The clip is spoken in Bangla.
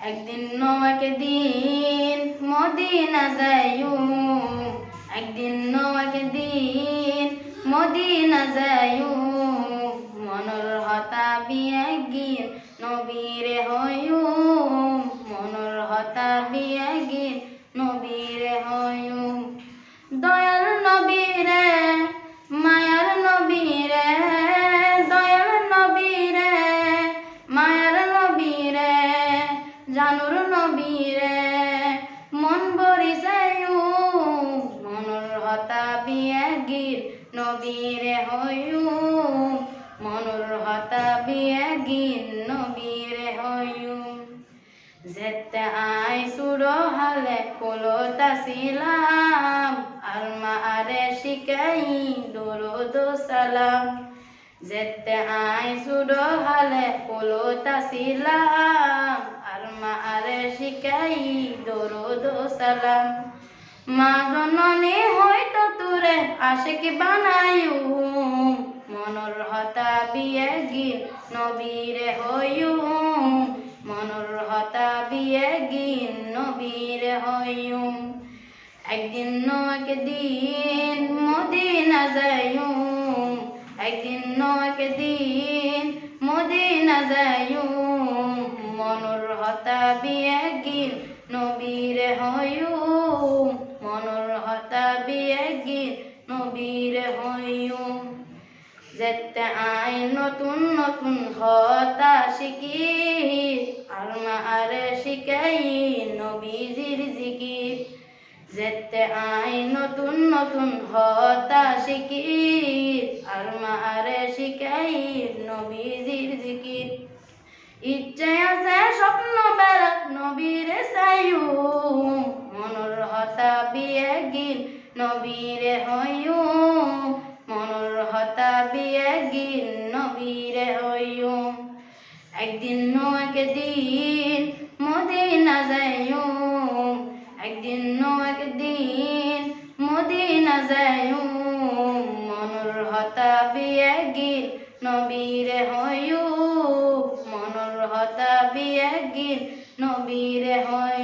একদিন ন একদিন মদিনা যাইও একদিন ন একদিন মদিনা যাইও মনৰ হতা একদিন নবীৰে হয়ো মনৰ হতা একদিন নবীৰে হয়ো জানুর নবীরে মন ভরি যায়ও মনৰ হতা বিয়াগির নবীরে হয়ো মনৰ হতা বিয়াগির নবীরে হয়ো যেতে আই সুরো হালে কলতা ছিলাম আর মারে শিকাই দরুদ সালাম। যেতে আই সুরো হালে কলতা ছিলাম আর মারে শিকাই দরুদ সালাম। মা জননী হয়তো তোরে আশিক বানায়ু মনৰ হতা বিয়ে গিল নবীরে হয়ু। মনৰ হতা বিয়ে গিল নবীরে হয়ু। একদিন ন একদিন মদিনা যায়ু। একদিন ন একদিন মদিনা মনৰ হতা বিয়ে গিল, নবীরে হয়ু মনৰ হতা বিয়ে গিল, নবীরে হয়ু যেতে আই নতুন নতুন হতা শিকি আর মারে শিকাই নবীজির জিকির। যেতে আই নতুন নতুন হতা শিকি আর মারে শিকাই নবীজির জিকির। ইচ্ছে আছে স্বপ্ন বেড়াত নবীরে চাইও মনৰ হতা বিয়ে গিল হয়ো মনৰ হতা বিয়ে গিল নবীরে হয়ো একদিন ন একদিন মদিনা যাইও একদিন ন একদিন মদিনা যাইও মনৰ হতা বিয়ে গিল নবীরে হয়ো বিয়ে গিল নবীরে হয়